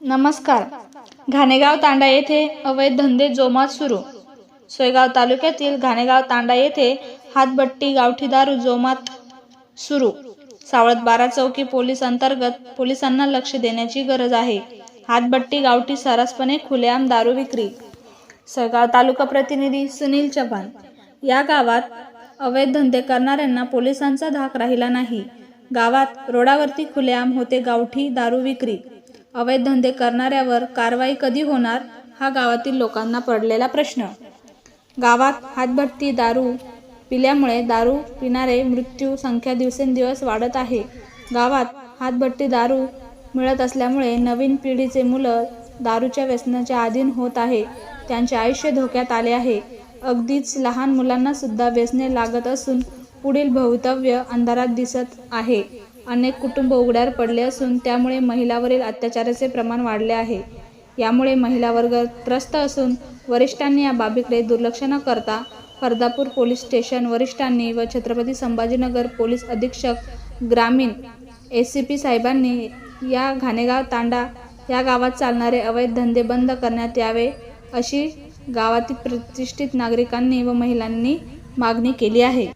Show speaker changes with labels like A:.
A: नमस्कार. घाणेगाव तांडा येथे अवैध धंदे जोमात सुरू. सोयगाव तालुक्यातील घाणेगाव तांडा येथे हातभट्टी गावठी दारू जोमात सुरू. सावळत बारा चौकी पोलीस अंतर्गत पोलिसांना लक्ष देण्याची गरज आहे. हातभट्टी गावठी सर्रासपणे खुलेआम दारू विक्री. सोयगाव तालुका प्रतिनिधी सुनील चव्हाण. या गावात अवैध धंदे करणाऱ्यांना पोलिसांचा धाक राहिला नाही. गावात रोडावरती खुलेआम होते गावठी दारू विक्री. अवैध धंदे करणाऱ्यावर कारवाई कधी होणार हा गावातील लोकांना पडलेला प्रश्न. गावात हातभट्टी दारू पिल्यामुळे दारू पिणारे मृत्यू संख्या दिवसेंदिवस वाढत आहे. गावात हातभट्टी दारू मिळत असल्यामुळे नवीन पिढीचे मुलं दारूच्या व्यसनाच्या अधीन होत आहे. त्यांचे आयुष्य धोक्यात आले आहे. अगदीच लहान मुलांना सुद्धा व्यसने लागत असून पुढील भवितव्य अंधारात दिसत आहे. अनेक कुटुंब उघड्यावर पडले असून त्यामुळे महिलावरील अत्याचाराचे प्रमाण वाढले आहे. यामुळे महिला वर्ग त्रस्त असून वरिष्ठांनी या बाबीकडे दुर्लक्ष न करता फरदापूर पोलीस स्टेशन वरिष्ठांनी व छत्रपती संभाजीनगर पोलीस अधीक्षक ग्रामीण एस सी पी साहेबांनी या घाणेगाव तांडा या गावात चालणारे अवैध धंदे बंद करण्यात यावे अशी गावातील प्रतिष्ठित नागरिकांनी व महिलांनी मागणी केली आहे.